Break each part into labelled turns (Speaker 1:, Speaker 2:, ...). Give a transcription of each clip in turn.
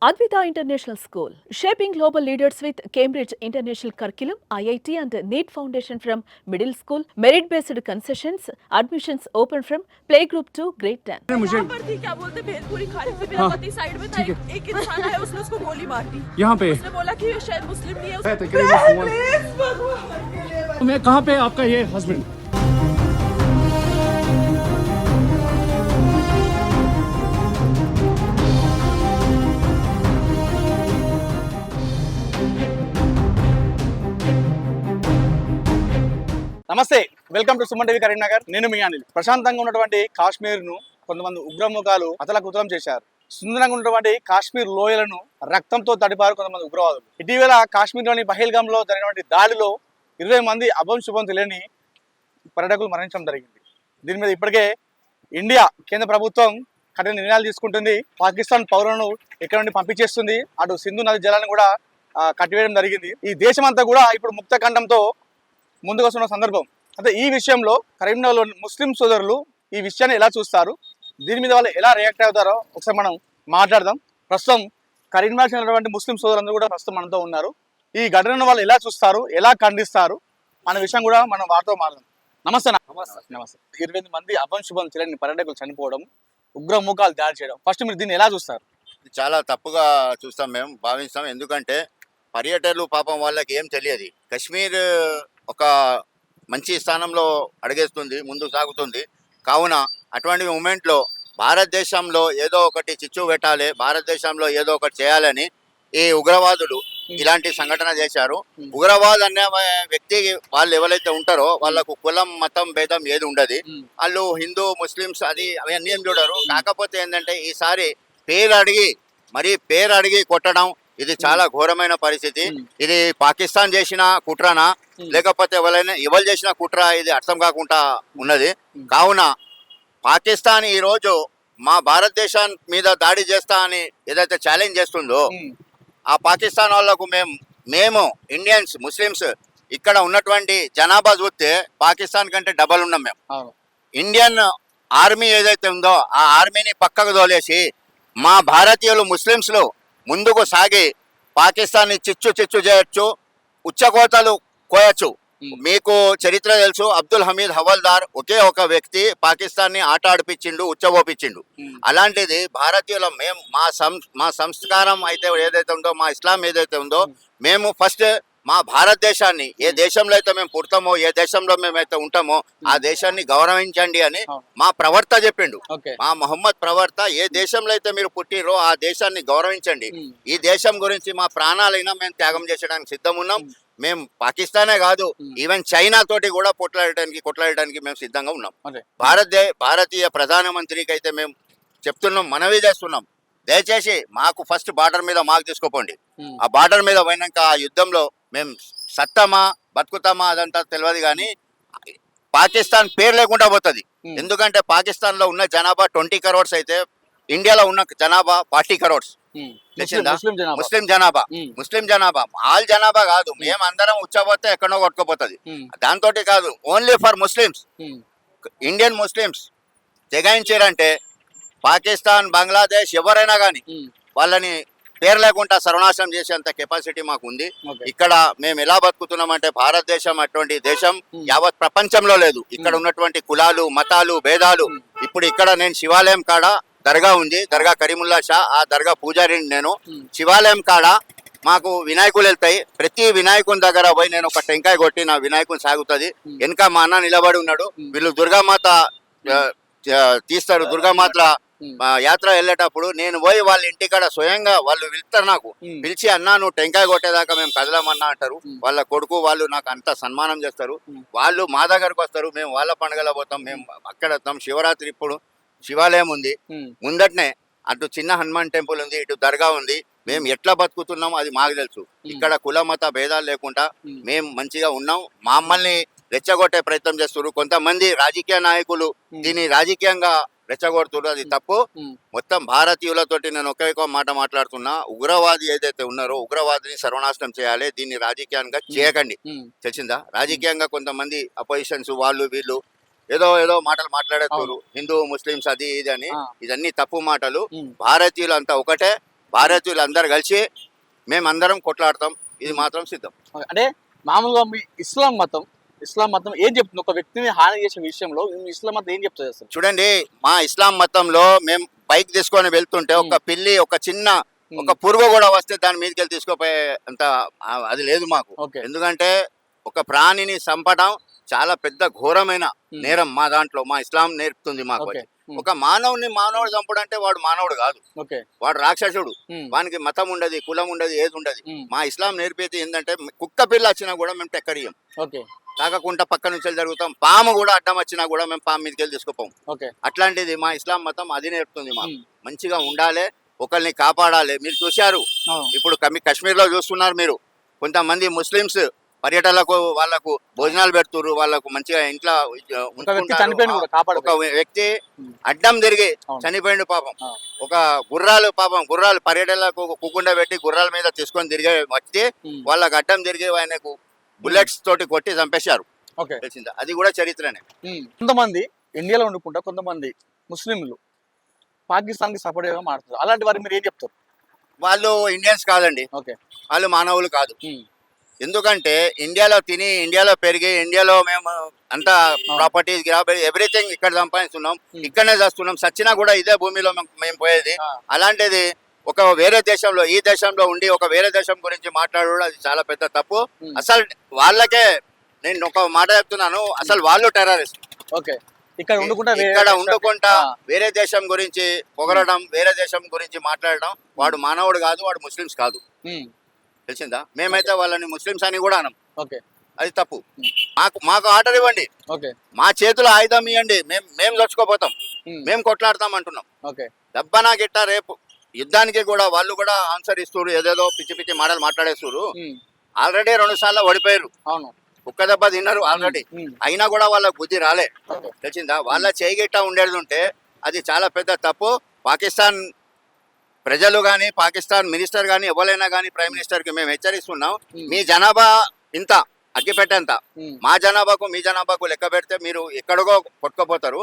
Speaker 1: Advita International School, shaping global leaders with Cambridge International Curriculum, IIT and NEET Foundation from middle school, merit-based concessions, admissions open from playgroup to grade 10.
Speaker 2: मुझे
Speaker 3: यहाँ पर थी क्या बोलते भेलपुरी खा रही थी मेरा
Speaker 2: हाँ,
Speaker 3: पति साइड में था एक, इंसान आया उसने उसको गोली मार दी
Speaker 2: यहाँ पे
Speaker 3: उसने बोला कि शायद मुस्लिम नहीं है
Speaker 2: है, तो मैं कहाँ पे आपका ये हस्बैंड
Speaker 4: నమస్తే welcome to Suman TV Karimnagar. నేను మీ అనిల్. ప్రశాంతంగా ఉన్నటువంటి కాశ్మీర్ను కొంతమంది ఉగ్రముఖాలు అతలకుతలం చేశారు. సుందరంగా ఉన్నటువంటి కాశ్మీర్ లోయలను రక్తంతో తడిపారు కొంతమంది ఉగ్రవాదులు. ఇటీవల కాశ్మీర్లోని పహల్గామ్లో జరిగినటువంటి దాడిలో ఇరవై మంది అభం శుభం తెలియని పర్యాటకులు మరణించడం జరిగింది. దీని మీద ఇప్పటికే ఇండియా కేంద్ర ప్రభుత్వం కఠిన నిర్ణయాలు తీసుకుంటుంది. పాకిస్తాన్ పౌరులను ఇక్కడ నుండి పంపించేస్తుంది? అటు సింధు నది జలాన్ని కూడా కట్టివేయడం జరిగింది. ఈ దేశమంతా కూడా ఇప్పుడు ముక్త ఖండంతో ముందుకు వస్తున్న సందర్భం. అంటే ఈ విషయంలో కరీంనగర్లో ముస్లిం సోదరులు ఈ విషయాన్ని ఎలా చూస్తారు? దీని మీద వాళ్ళు ఎలా రియాక్ట్ అవుతారో ఒకసారి మనం మాట్లాడదాం. ప్రస్తుతం కరీంనగర్ చెందినటువంటి ముస్లిం సోదరులందరూ కూడా ప్రస్తుతం మనతో ఉన్నారు. ఈ ఘటనను వాళ్ళు ఎలా చూస్తారు? ఎలా ఖండిస్తారు? అనే విషయం కూడా మనం వారితో మాట్లాడదాం. నమస్తే అన్న. నమస్తే. ఇరవై మంది అభం శుభం తెలియని పర్యాటకులు చనిపోవడం ఉగ్రముఖాలు దాడి చేయడం. ఫస్ట్ మీరు దీన్ని ఎలా చూస్తారు?
Speaker 5: చాలా తప్పుగా చూస్తాం మేము భావిస్తాం ఎందుకంటే పర్యటకులు పాపం వాళ్ళకి ఏం తెలియదు. కశ్మీర్ ఒక మంచి స్థానంలో అడిగేస్తుంది ముందు సాగుతుంది. కావున అటువంటి మూమెంట్లో భారతదేశంలో ఏదో ఒకటి చిచ్చు పెట్టాలి భారతదేశంలో ఏదో ఒకటి చేయాలని ఈ ఉగ్రవాదులు ఇలాంటి సంఘటన చేశారు. ఉగ్రవాద్ అనే వ్యక్తి వాళ్ళు ఎవరైతే ఉంటారో వాళ్ళకు కులం మతం భేదం ఏది ఉండదు. వాళ్ళు హిందూ ముస్లిమ్స్ అది అవన్నీ ఏం చూడరు. కాకపోతే ఏంటంటే ఈసారి పేరు అడిగి మరి పేరు అడిగి కొట్టడం ఇది చాలా ఘోరమైన పరిస్థితి. ఇది పాకిస్తాన్ చేసిన కుట్రనా? లేకపోతే ఎవరైనా ఎవరు చేసిన కుట్ర ఇది అర్థం కాకుండా ఉన్నది. కావున పాకిస్తాన్ ఈ రోజు మా భారతదేశం మీద దాడి చేస్తా అని ఏదైతే ఛాలెంజ్ చేస్తుందో ఆ పాకిస్తాన్ వాళ్ళకు మేము మేము ఇండియన్స్ ముస్లిమ్స్ ఇక్కడ ఉన్నటువంటి జనాభా చూస్తే పాకిస్తాన్ కంటే డబల్ ఉన్నాం మేము ఇండియన్ ఆర్మీ ఏదైతే ఉందో ఆ ఆర్మీని పక్కకు తోలేసి మా భారతీయులు ముస్లింస్లు ముందుకు సాగి పాకిస్తాన్ని చిచ్చు చిచ్చు చేయొచ్చు ఉచ్చకోతలు కోయచ్చు. మీకు చరిత్ర తెలుసు అబ్దుల్ హమీద్ హవల్దార్ ఒకే ఒక వ్యక్తి పాకిస్తాన్ని ఆట ఆడిపించిండు ఉచ్చబోపించిండు. అలాంటిది భారతీయుల మేము మా సం మా సంస్కారం అయితే ఏదైతే ఉందో మా ఇస్లాం ఏదైతే ఉందో మేము ఫస్ట్ మా భారతదేశాన్ని ఏ దేశంలో అయితే మేము పుడతామో ఏ దేశంలో మేమైతే ఉంటామో ఆ దేశాన్ని గౌరవించండి అని మా ప్రవర్త చెప్పిండు. మా మొహమ్మద్ ప్రవర్త ఏ దేశంలో అయితే మీరు పుట్టిరో ఆ దేశాన్ని గౌరవించండి. ఈ దేశం గురించి మా ప్రాణాలైనా మేము త్యాగం చేసడానికి సిద్ధం ఉన్నాం మేము పాకిస్తానే కాదు ఈవెన్ చైనా తోటి కూడా కొట్లాడటానికి కొట్లాడడానికి మేము సిద్ధంగా ఉన్నాం. భారతదే భారతీయ ప్రధానమంత్రికి అయితే మేము చెప్తున్నాం మనవి చేస్తున్నాం. దయచేసి మాకు ఫస్ట్ బార్డర్ మీద మాకు తీసుకోపోండి. ఆ బార్డర్ మీద పోయినాక ఆ యుద్ధంలో మేము సత్తామా బతుకుతామా అదంతా తెలియదు కానీ పాకిస్తాన్ పేరు లేకుండా పోతుంది. ఎందుకంటే పాకిస్తాన్లో ఉన్న జనాభా ట్వంటీ కరోడ్స్ అయితే ఇండియాలో ఉన్న జనాభా ఫార్టీ కరోడ్స్?
Speaker 4: ముస్లిం జనాభా.
Speaker 5: ముస్లిం జనాభా. ఆల్ జనాభా కాదు. మేము అందరం ఉచ్చబోతే ఎక్కడో కొట్టుకుపోతుంది. దాంతో కాదు only for Muslims. Indian Muslims తెగాయించారంటే Pakistan Bangladesh ఎవరైనా కానీ. వాళ్ళని పేరు లేకుండా సర్వనాశనం చేసేంత కెపాసిటీ మాకు ఉంది ఇక్కడ మేము ఎలా బతుకుతున్నామంటే భారతదేశం అటువంటి దేశం యావత్ ప్రపంచంలో లేదు. ఇక్కడ ఉన్నటువంటి కులాలు మతాలు భేదాలు ఇప్పుడు ఇక్కడ నేను శివాలయం కాడ దర్గా ఉంది. దర్గా కరీముల్లా షా ఆ దర్గా పూజారిని నేను. శివాలయం కాడ మాకు వినాయకులు వెళ్తాయి. ప్రతి వినాయకుని దగ్గర పోయి నేను ఒక టెంకాయ కొట్టి నా వినాయకుని సాగుతుంది. వెనక మా అన్న నిలబడి ఉన్నాడు. వీళ్ళు దుర్గామాత తీస్తారు. దుర్గామాత యాత్ర వెళ్ళేటప్పుడు నేను పోయి వాళ్ళ ఇంటికాడ స్వయంగా వాళ్ళు పిలుస్తారు నాకు. పిలిచి అన్నా నువ్వు టెంకాయ కొట్టేదాకా మేము కదలమన్నా అంటారు. వాళ్ళ కొడుకు వాళ్ళు నాకు అంత సన్మానం చేస్తారు. వాళ్ళు మా దగ్గరకు వస్తారు. మేము వాళ్ళ పండుగలో పోతాం. మేము అక్కడ వస్తాం శివరాత్రి ఇప్పుడు శివాలయం ఉంది. ముందటనే అటు చిన్న హనుమాన్ టెంపుల్ ఉంది ఇటు దర్గా ఉంది. మేము ఎట్లా బతుకుతున్నామో అది మాకు తెలుసు. ఇక్కడ కుల మత భేదాలు లేకుండా. మేము మంచిగా ఉన్నాం. మమ్మల్ని రెచ్చగొట్టే ప్రయత్నం చేస్తున్నారు. కొంతమంది రాజకీయ నాయకులు దీన్ని రాజకీయంగా రెచ్చగొడుతున్నారు అది తప్పు. మొత్తం భారతీయులతోటి నేను ఒకే ఒక మాట మాట్లాడుతున్నా. ఉగ్రవాది ఏదైతే ఉన్నారో ఉగ్రవాదిని సర్వనాశనం చేయాలి. దీన్ని రాజకీయంగా చేయకండి. తెలిసిందా? రాజకీయంగా కొంతమంది అపోజిషన్స్ వాళ్ళు వీళ్ళు ఏదో ఏదో మాటలు మాట్లాడేస్తారు హిందూ ముస్లిమ్స్ అది ఇది అని. ఇదన్నీ తప్పు మాటలు. భారతీయులు అంతా ఒకటే. భారతీయులు అందరు కలిసి మేమందరం కొట్లాడతాం. ఇది మాత్రం సిద్ధం.
Speaker 4: అంటే మామూలుగా మీ ఇస్లాం మతం ఇస్లాం మతం ఏం చెప్తుంది? ఒక వ్యక్తిని హాని చేసే విషయంలో ఇస్లాం మతం ఏం చెప్తుంది అసలు?
Speaker 5: చూడండి మా ఇస్లాం మతంలో మేము బైక్ తీసుకొని వెళ్తుంటే ఒక పిల్లి ఒక చిన్న ఒక పురుగు కూడా వస్తే దాని మీదకి వెళ్ళి తీసుకుపోయే అంత అది లేదు మాకు. ఎందుకంటే ఒక ప్రాణిని చంపడం చాలా పెద్ద ఘోరమైన. నేరం మా దాంట్లో మా ఇస్లాం నేర్పుతుంది మాకు. ఒక మానవుని మానవుడు చంపడం అంటే వాడు మానవుడు కాదు. వాడు రాక్షసుడు. వానికి మతం ఉండదు కులం ఉండదు ఏది ఉండదు. మా ఇస్లాం నేర్పేది ఏంటంటే కుక్క పిల్ల వచ్చినా కూడా మేము టెక్కడియం తాకకుండా పక్క నుంచి జరుగుతాం. పాము కూడా అడ్డం వచ్చినా కూడా మేము పాము మీదకి వెళ్ళి తీసుకుపోం.
Speaker 4: ఓకే.
Speaker 5: అట్లాంటిది మా ఇస్లాం మతం అది నేర్పుతుంది మాకు. మంచిగా ఉండాలి ఒకరిని కాపాడాలి. మీరు చూశారు. ఇప్పుడు కమి కాశ్మీర్లో చూస్తున్నారు మీరు. కొంతమంది ముస్లిమ్స్ పర్యటనలకు వాళ్ళకు భోజనాలు పెడుతున్నారు వాళ్ళకు మంచిగా ఇంట్లో
Speaker 4: ఒక వ్యక్తి
Speaker 5: అడ్డం తిరిగి. చనిపోయిండు పాపం. ఒక గుర్రాలు పాపం గుర్రాలు పర్యటనలకు కుకుండా పెట్టి గుర్రాల మీద తీసుకొని తిరిగే వ్యక్తి
Speaker 4: ఉమ్.
Speaker 5: వాళ్ళకి అడ్డం తిరిగి ఆయనకు బుల్లెట్స్ తోటి కొట్టి చంపేశారు. తెలిసిందా? అది కూడా చరిత్రనే.
Speaker 4: కొంతమంది ఇండియాలో వండుకుంటా కొంతమంది ముస్లింలు పాకిస్తాన్కి సపోర్ట్గా మారుతారు అలాంటి వారికి మీరు ఏం చెప్తారు?
Speaker 5: వాళ్ళు ఇండియన్స్ కాదండి.
Speaker 4: ఓకే.
Speaker 5: వాళ్ళు మానవులు కాదు. ఎందుకంటే ఇండియాలో తిని ఇండియాలో పెరిగి ఇండియాలో మేము అంతా ప్రాపర్టీస్ ఎవ్రీథింగ్ ఇక్కడ సంపాదిస్తున్నాం. ఇక్కడనే చేస్తున్నాం. సచ్చినా కూడా ఇదే భూమిలో మేము- పోయేది. అలాంటిది ఒక వేరే దేశంలో ఈ దేశంలో ఉండి ఒక వేరే దేశం గురించి మాట్లాడడం అది చాలా పెద్ద తప్పు. అసలు వాళ్ళకే నేను ఒక మాట చెప్తున్నాను అసలు వాళ్ళు టెర్రరిస్ట్
Speaker 4: ఓకే. ఇక్కడ వేరే
Speaker 5: ఇక్కడ
Speaker 4: ఆ.
Speaker 5: వేరే దేశం గురించి పొగడడం వేరే దేశం గురించి మాట్లాడడం వాడు మానవుడు కాదు వాడు ముస్లిమ్స్ కాదు. తెలిసిందా? మేమైతే వాళ్ళని ముస్లిమ్స్ అని కూడా అనం.
Speaker 4: ఓకే.
Speaker 5: అది తప్పు. మాకు మాకు ఆర్డర్ ఇవ్వండి.
Speaker 4: ఓకే.
Speaker 5: మా చేతిలో ఆయుధం ఇవ్వండి మేము మేము చచ్చుకోపోతాం
Speaker 4: ఉమ్.
Speaker 5: మేము కొట్లాడతాం అంటున్నాం.
Speaker 4: ఓకే.
Speaker 5: దెబ్బనా గిట్ట రేపు. యుద్ధానికి కూడా వాళ్ళు కూడా ఆన్సర్ ఇస్తారు ఏదేదో పిచ్చి పిచ్చి మాటలు మాట్లాడేస్తారు. ఆల్రెడీ రెండు సార్లు ఓడిపోయారు
Speaker 4: అవును.
Speaker 5: కుక్క దెబ్బ తిన్నారు ఆల్రెడీ. అయినా కూడా వాళ్ళకి బుద్ధి రాలే. తెలిసిందా? వాళ్ళ చేయగిట్ట ఉండేది ఉంటే అది చాలా పెద్ద తప్పు. పాకిస్తాన్ ప్రజలు కానీ పాకిస్తాన్ మినిస్టర్ కానీ ఎవరైనా కానీ ప్రైమ్ మినిస్టర్కి మేము హెచ్చరిస్తున్నాం. మీ జనాభా ఇంత అగ్గిపెట్టేంత. మా జనాభాకు మీ జనాభాకు లెక్క పెడితే మీరు ఎక్కడికో కొట్టుకోపోతారు.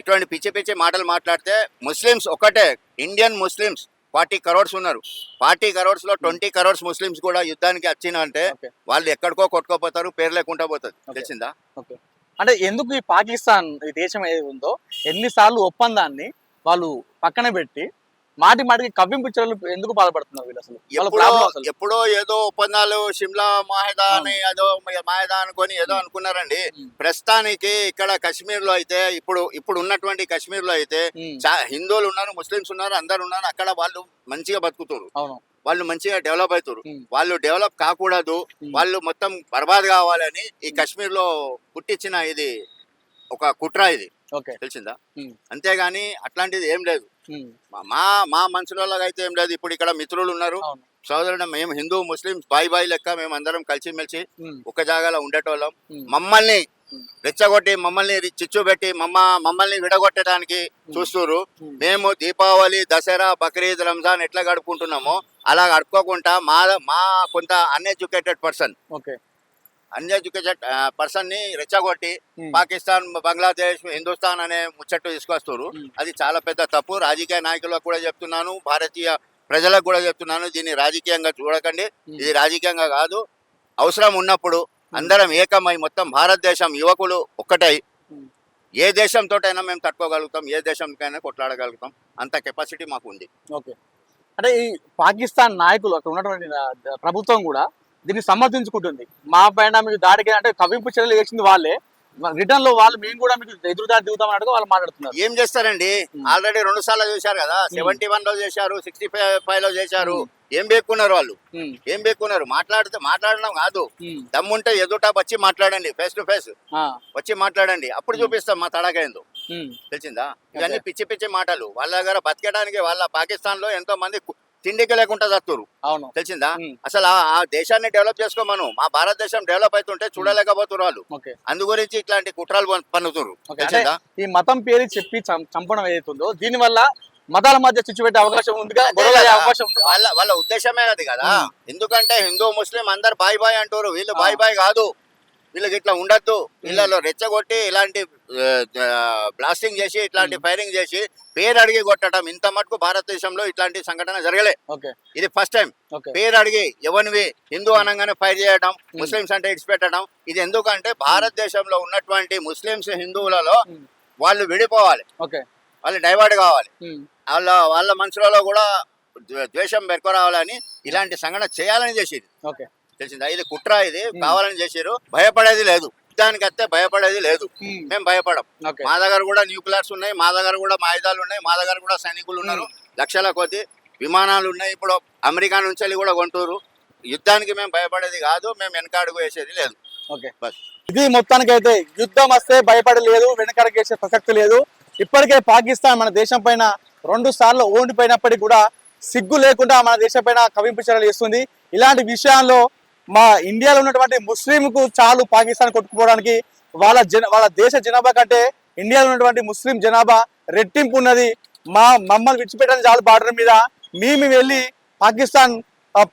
Speaker 5: ఇటువంటి పిచ్చి పిచ్చి మాటలు మాట్లాడితే ముస్లిమ్స్ ఒకటే ఇండియన్ ముస్లిమ్స్ ఫార్టీ కరోడ్స్ ఉన్నారు. ఫార్టీ కరోడ్స్లో ట్వంటీ కరోడ్స్ ముస్లిమ్స్ కూడా యుద్ధానికి వచ్చిన అంటే వాళ్ళు ఎక్కడికో కొట్టుకోపోతారు పేరు లేకుండా పోతుంది. తెలిసిందా?
Speaker 4: అంటే ఎందుకు ఈ పాకిస్తాన్ ఈ దేశం ఏది ఉందో ఎన్నిసార్లు ఒప్పందాన్ని వాళ్ళు పక్కన పెట్టి మాటి మాటికి కవ్వింపు చర్యలు ఎందుకు బాధపడుతున్నారు వీళ్ళు అసలు?
Speaker 5: ఎప్పుడో ఏదో ఒప్పందాలు షిమ్లా మాహిదా అని ఏదో మాహిదా అనుకొని ఏదో అనుకున్నారండి. ప్రస్తుతానికి ఇక్కడ కాశ్మీర్లో అయితే ఇప్పుడు ఇప్పుడు ఉన్నటువంటి కాశ్మీర్లో అయితే హిందువులు ఉన్నారు ముస్లిమ్స్ ఉన్నారు అందరు ఉన్నారు అక్కడ వాళ్ళు మంచిగా బతుకుతారు.
Speaker 4: అవును.
Speaker 5: వాళ్ళు మంచిగా డెవలప్ అవుతారు. వాళ్ళు డెవలప్ కాకూడదు. వాళ్ళు మొత్తం బర్బాద్ కావాలని ఈ కాశ్మీర్లో పుట్టించిన ఇది ఒక కుట్ర ఇది. తెలిసిందా. అంతేగాని అట్లాంటిది ఏం లేదు. మా- మా మనుషులలో అయితే ఏం లేదు ఇప్పుడు ఇక్కడ మిత్రులు ఉన్నారు సోదరుడు మేము హిందూ ముస్లిమ్స్ బాయ్ బాయ్ లెక్క మేము అందరం కలిసిమెలిసి. ఒక జాగాలో ఉండేటోళ్ళం. మమ్మల్ని. రెచ్చగొట్టి మమ్మల్ని చిచ్చు పెట్టి మమ్మ మమ్మల్ని విడగొట్టడానికి చూస్తున్నారు. మేము దీపావళి దసరా బక్రీద్ రంజాన్ ఎట్లా గడుపుకుంటున్నామో అలా గడుపుకోకుండా మా మా కొంత అన్ఎడ్యుకేటెడ్ పర్సన్
Speaker 4: ఓకే
Speaker 5: అన్ఎడ్యుకేటెడ్ పర్సన్ని రెచ్చగొట్టి. పాకిస్తాన్ బంగ్లాదేశ్ హిందుస్థాన్ అనే ముచ్చట్టు తీసుకొస్తారు. అది చాలా పెద్ద తప్పు రాజకీయ నాయకులకు కూడా చెప్తున్నాను భారతీయ ప్రజలకు కూడా చెప్తున్నాను దీన్ని రాజకీయంగా చూడకండి. ఇది రాజకీయంగా కాదు అవసరం ఉన్నప్పుడు అందరం ఏకమై మొత్తం భారతదేశం యువకులు ఒక్కటై. ఏ దేశంతోటైనా మేము తట్టుకోగలుగుతాం ఏ దేశంకైనా కొట్లాడగలుగుతాం అంత కెపాసిటీ మాకు ఉంది
Speaker 4: ఓకే అంటే ఈ పాకిస్తాన్ నాయకులు అక్కడ ఉన్నటువంటి ప్రభుత్వం కూడా దీన్ని సమర్థించుకుంటుంది. మా పైన మీకు దాడికి అంటే కవింపు చర్యలు వేసింది వాళ్ళే. రిటర్న్లో వాళ్ళు మేము కూడా మీకు ఎదురు దాడి దిగుతాం అన్నట్టుగా వాళ్ళు మాట్లాడుతున్నారు.
Speaker 5: ఏం చేస్తారండి. ఆల్రెడీ రెండు సార్లు చేశారు కదా. సెవెంటీ వన్లో చేశారు సిక్స్టీ ఫైవ్లో చేశారు. ఏం బేక్కున్నారు వాళ్ళు. ఏం బేక్కున్నారు? మాట్లాడితే మాట్లాడడం కాదు. దమ్ముంటే ఎదుట వచ్చి మాట్లాడండి ఫేస్ టు ఫేస్. వచ్చి మాట్లాడండి. అప్పుడు చూపిస్తాం మా తడకైందో. తెలిసిందా? ఇవన్నీ పిచ్చి పిచ్చి మాటలు. వాళ్ళ దగ్గర బతకడానికి వాళ్ళ పాకిస్తాన్లో ఎంతో మంది తిండికి లేకుండా చస్తురు
Speaker 4: అవును.
Speaker 5: తెలిసిందా. అసలు ఆ- దేశాన్ని డెవలప్ చేసుకోమను మా భారతదేశం డెవలప్ అవుతుంటే చూడలేకపోతున్నారు వాళ్ళు. అందు గురించి ఇట్లాంటి కుట్రలు పన్- పన్నుతురు
Speaker 4: ఓకే. అంటే
Speaker 5: తెలిసిందా?
Speaker 4: ఈ మతం పేరు చెప్పి చంపడం ఏదైతుందో దీని వల్ల మతాల మధ్య చిచ్చు పెట్టే అవకాశం అయ్యే అవకాశం ఉంది
Speaker 5: వాళ్ళ వాళ్ళ ఉద్దేశమే అది కదా. ఎందుకంటే హిందూ ముస్లిం అందరు బాయ్ బాయ్ అంటారు. వీళ్ళు. బాయ్ బాయ్ కాదు. వీళ్ళకి ఇట్లా ఉండద్దు. వీళ్ళలో రెచ్చగొట్టి ఇలాంటి బ్లాస్టింగ్ చేసి ఇట్లాంటి ఫైరింగ్ చేసి పేరు అడిగి కొట్టడం. ఇంత మటుకు భారతదేశంలో ఇట్లాంటి సంఘటన జరగలే. ఇది ఫస్ట్ టైం పేరు అడిగి ఎవరివి హిందూ అనగానే ఫైర్ చేయడం ముస్లిమ్స్ అంటే ఇడిచి పెట్టడం ఇది ఎందుకంటే భారతదేశంలో ఉన్నటువంటి ముస్లిమ్స్ హిందువులలో. వాళ్ళు విడిపోవాలి. వాళ్ళు డైవర్ట్ కావాలి. వాళ్ళ వాళ్ళ మనసులలో కూడా ద్వే- ద్వేషం పెట్టుకురావాలని ఇలాంటి సంఘటన చేయాలని చేసేది. తెలిసిందా? ఇది కుట్ర ఇది. కావాలని చేసారు భయపడేది లేదు. యుద్ధానికి వస్తే భయపడేది లేదు. మేము. భయపడం. మా దగ్గర కూడా న్యూక్లియర్స్ ఉన్నాయి. మా దగ్గర కూడా మా ఆయుధాలు ఉన్నాయి. మా దగ్గర కూడా సైనికులు ఉన్నారు. లక్షల కొద్ది విమానాలు ఉన్నాయి. ఇప్పుడు అమెరికా నుంచి వెళ్ళి కూడా కొంటూరు యుద్ధానికి మేము భయపడేది కాదు. మేము వెనకాడుగు వేసేది లేదు.
Speaker 4: ఓకే.
Speaker 5: బస్.
Speaker 4: ఇది మొత్తానికైతే యుద్ధం వస్తే భయపడలేదు. వెనకడగేసే ప్రసక్తి లేదు. ఇప్పటికే పాకిస్తాన్ మన దేశం పైన రెండు సార్లు ఓడిపోయినప్పటికీ కూడా సిగ్గు లేకుండా మన దేశం పైన కవింపు చర్యలు చేస్తుంది. ఇలాంటి విషయాల్లో మా ఇండియాలో ఉన్నటువంటి ముస్లింకు చాలు పాకిస్తాన్ కొట్టుకుపోవడానికి వాళ్ళ జన వాళ్ళ దేశ జనాభా కంటే ఇండియాలో ఉన్నటువంటి ముస్లిం జనాభా రెట్టింపు ఉన్నది. మా మమ్మల్ని విడిచిపెట్టడానికి చాలు బార్డర్ మీద మేము వెళ్ళి పాకిస్తాన్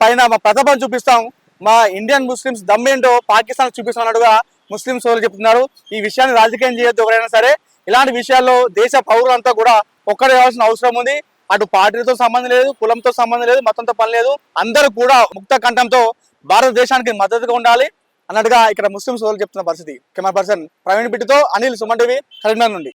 Speaker 4: పైన మా ప్రతాపం చూపిస్తాం. మా ఇండియన్ ముస్లిమ్స్ దమ్మేంటో పాకిస్తాన్ చూపిస్తాం అన్నట్టుగా ముస్లిం సోదరులు చెప్తున్నారు. ఈ విషయాన్ని రాజకీయం చేయొద్దు ఎవరైనా సరే. ఇలాంటి విషయాల్లో దేశ పౌరులంతా కూడా ఒక్కడే కావాల్సిన అవసరం ఉంది. అటు పార్టీలతో సంబంధం లేదు కులంతో సంబంధం లేదు మతంతో పని లేదు. అందరూ కూడా ముక్త కంఠంతో భారతదేశానికి మద్దతుగా ఉండాలి అన్నట్టుగా ఇక్కడ ముస్లిం సోదరులు చెప్తున్న పరిస్థితి. కెమెరా పర్సన్ ప్రవీణ్ బిట్టుతో అనిల్ సుమన్ టీవీ కరీంనగర్ నుండి.